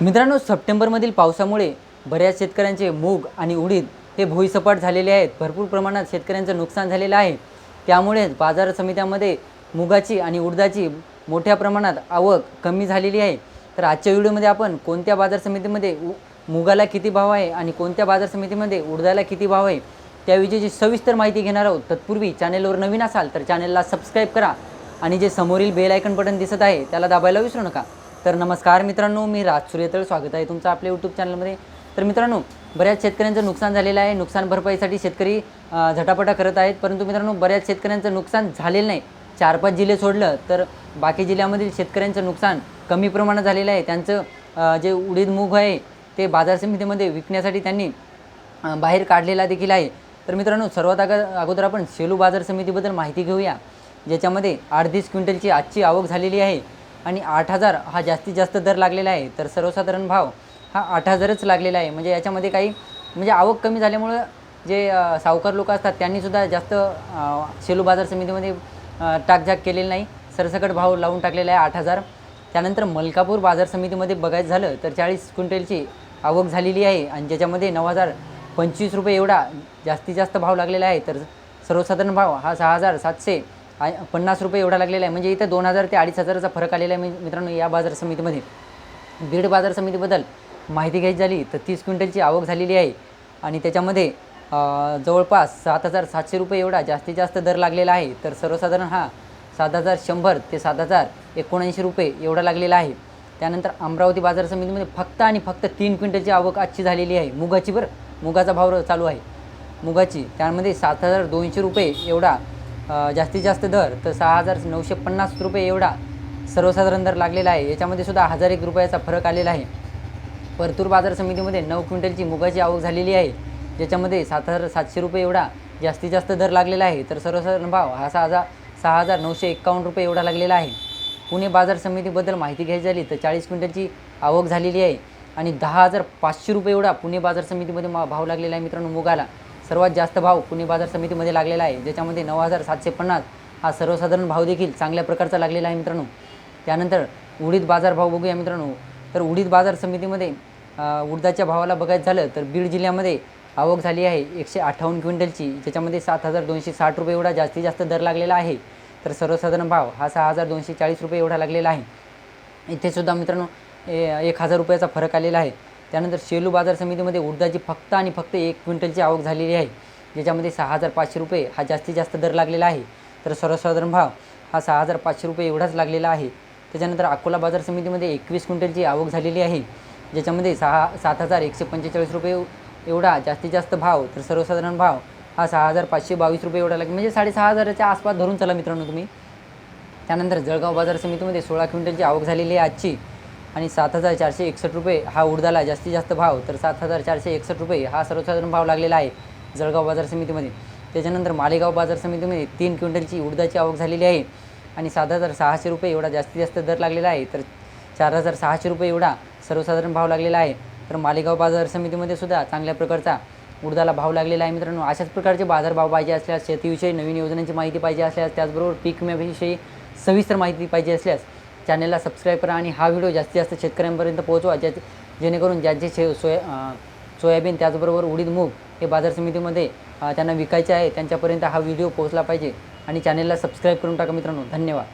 मित्रांनो सप्टेंबरमधील पावसामुळे बऱ्याच शेतकऱ्यांचे मूग आणि उडीद हे भुईसपाट झालेले आहेत. भरपूर प्रमाणात शेतकऱ्यांचं नुकसान झालेलं आहे. त्यामुळे बाजार समित्यामध्ये मुगाची आणि उडदाची मोठ्या प्रमाणात आवक कमी झालेली आहे. तर आजच्या व्हिडिओमध्ये आपण कोणत्या बाजार समितीमध्ये उ मुगाला किती भाव आहे आणि कोणत्या बाजार समितीमध्ये उडदाला किती भाव आहे त्याविषयीची सविस्तर माहिती घेणार आहोत. तत्पूर्वी चॅनेलवर नवीन असाल तर चॅनेलला सबस्क्राईब करा आणि जे समोरील बेल आयकन बटन दिसत आहे त्याला दाबायला विसरू नका. तर नमस्कार मित्रांनो मी राज सूर्यतळ. स्वागत आहे तुमचं आपल्या यूट्यूब चॅनलमध्ये तर मित्रांनो बऱ्याच शेतकऱ्यांचं नुकसान झालेलं आहे. नुकसान भरपाईसाठी शेतकरी झटापटा करत आहेत. परंतु मित्रांनो बऱ्याच शेतकऱ्यांचं नुकसान झालेलं नाही. चार पाच जिल्हे सोडलं तर बाकी जिल्ह्यामधील शेतकऱ्यांचं नुकसान कमी प्रमाणात झालेलं आहे. त्यांचं जे उडीद मूग आहे ते बाजार समितीमध्ये विकण्यासाठी त्यांनी बाहेर काढलेला देखील आहे. तर मित्रांनो सर्वात अग अगोदर आपण सेलू बाजार समितीबद्दल माहिती घेऊया ज्याच्यामध्ये अडतीस क्विंटलची आजची आवक झालेली आहे. आणि आठ हजार हा जास्तीत जास्त दर लागलेला आहे. तर सर्वसाधारण भाव हा आठ हजारच लागलेला आहे. म्हणजे याच्यामध्ये काही म्हणजे आवक कमी झाल्यामुळं जे सावकार लोक असतात त्यांनीसुद्धा जास्त अ, शेलू बाजार समितीमध्ये टाकझाक केलेली नाही. सरसकट भाव लावून टाकलेला आहे आठ हजार. त्यानंतर मलकापूर बाजार समितीमध्ये बघायचं झालं तर चाळीस क्विंटलची आवक झालेली आहे आणि ज्याच्यामध्ये नऊ हजार पंचवीस रुपये एवढा जास्तीत जास्त भाव लागलेला आहे. तर सर्वसाधारण भाव हा सहा हजार सातशे आय पन्नास रुपये एवढा लागलेला आहे. म्हणजे इथं दोन हजार ते अडीच हजाराचा फरक आलेला आहे. मित्रांनो या बाजार समितीमध्ये. बीड बाजार समितीबद्दल माहिती घ्यायची झाली तर तीस क्विंटलची आवक झालेली आहे. आणि त्याच्यामध्ये जवळपास सात हजार सातशे रुपये एवढा जास्तीत जास्त दर लागलेला आहे. तर सर्वसाधारण हा सात हजार शंभर ते सात हजार एकोणऐंशी रुपये एवढा लागलेला आहे. त्यानंतर अमरावती बाजार समितीमध्ये फक्त आणि फक्त तीन क्विंटलची आवक आजची झालेली आहे. मुगाची बरं मुगाचा भाव चालू आहे. मुगाची त्यामध्ये सात हजार दोनशे रुपये एवढा जास्तीत जास्त दर तर सहा हजार नऊशे पन्नास रुपये एवढा सर्वसाधारण दर लागलेला आहे. याच्यामध्ये सुद्धा हजार एक रुपयाचा फरक आलेला आहे. परतूर बाजार समितीमध्ये नऊ क्विंटलची मुगाची आवक झालेली आहे. ज्याच्यामध्ये सात हजार सातशे रुपये एवढा जास्तीत जास्त दर लागलेला आहे. तर सर्वसाधारण भाव हा सहा हजार सहा हजार नऊशे एक्कावन्न रुपये एवढा लागलेला आहे. पुणे बाजार समितीबद्दल माहिती घ्यायची झाली तर चाळीस क्विंटलची आवक झालेली आहे. आणि दहा हजार पाचशे रुपये एवढा पुणे बाजार समितीमध्ये मा- भाव लागलेला आहे मित्रांनो मुगाला. सर्वात जास्त भाव पुणे बाजार समितीमध्ये लागलेला आहे. ज्याच्यामध्ये नऊ हजार सातशे पन्नास हा सर्वसाधारण भाव देखील चांगल्या प्रकारचा लागलेला आहे मित्रांनो. त्यानंतर उडीद बाजार भाव बघूया मित्रांनो. तर उडीद बाजार समितीमध्ये उडदाच्या भावाला बघायचं झालं तर बीड जिल्ह्यामध्ये आवक झाली आहे एकशे अठ्ठावन्न क्विंटलची ज्याच्यामध्ये सात हजार दोनशे साठ रुपये एवढा जास्तीत जास्त दर लागलेला आहे. तर सर्वसाधारण भाव हा सहा हजार दोनशे चाळीस रुपये एवढा लागलेला आहे. इथेसुद्धा मित्रांनो ए- एक हजार रुपयाचा फरक आलेला आहे. त्यानंतर शेलू बाजार समितीमध्ये उडदाची फक्त आणि फक्त एक क्विंटलची आवक झालेली आहे. ज्याच्यामध्ये सहा हजार पाचशे रुपये हा जास्तीत जास्त दर लागलेला आहे. तर सर्वसाधारण भाव हा सहा हजार पाचशे रुपये एवढाच लागलेला आहे. त्याच्यानंतर अकोला बाजार समितीमध्ये एकवीस क्विंटलची आवक झालेली आहे. ज्याच्यामध्ये सहा सात हजार एकशे पंचेचाळीस रुपये एवढा जास्तीत जास्त भाव तर सर्वसाधारण भाव हा सहा हजार पाचशे बावीस रुपये एवढा लागेल म्हणजे साडेसहा हजाराच्या आसपास धरून चला मित्रांनो तुम्ही. त्यानंतर जळगाव बाजार समितीमध्ये सोळा क्विंटलची आवक झालेली आहे आजची. आणि सात हजार चारशे एकसष्ट रुपये हा उडदाला जास्तीत जास्त भाव तर सात हजार चारशे एकसष्ट रुपये हा सर्वसाधारण भाव लागलेला आहे जळगाव बाजार समितीमध्ये. त्याच्यानंतर मालेगाव बाजार समितीमध्ये तीन क्विंटलची उडदाची आवक झालेली आहे आणि सात हजार सहाशे रुपये एवढा जास्तीत जास्त दर लागलेला आहे तर चार हजार सहाशे रुपये एवढा सर्वसाधारण भाव लागलेला आहे. तर मालेगाव बाजार समितीमध्ये सुद्धा चांगल्या प्रकारचा उडदाला भाव लागलेला आहे मित्रांनो. अशाच प्रकारचे बाजारभाव पाहिजे असल्यास शेतीविषयी नवीन योजनांची माहिती पाहिजे असल्यास त्याचबरोबर पीक विम्याविषयी सविस्तर माहिती पाहिजे असल्यास चॅनलला सबस्क्राईब करा आणि हा व्हिडिओ जास्तीत जास्त शेतकऱ्यांपर्यंत पोहोचवा ज्या जेणेकरून ज्यांचे शे सोया सोयाबीन त्याचबरोबर उडीद मूग हे बाजार समितीमध्ये त्यांना विकायचे आहे त्यांच्यापर्यंत हा व्हिडिओ पोहोचला पाहिजे. आणि चॅनलला सबस्क्राईब करून टाका मित्रांनो. धन्यवाद.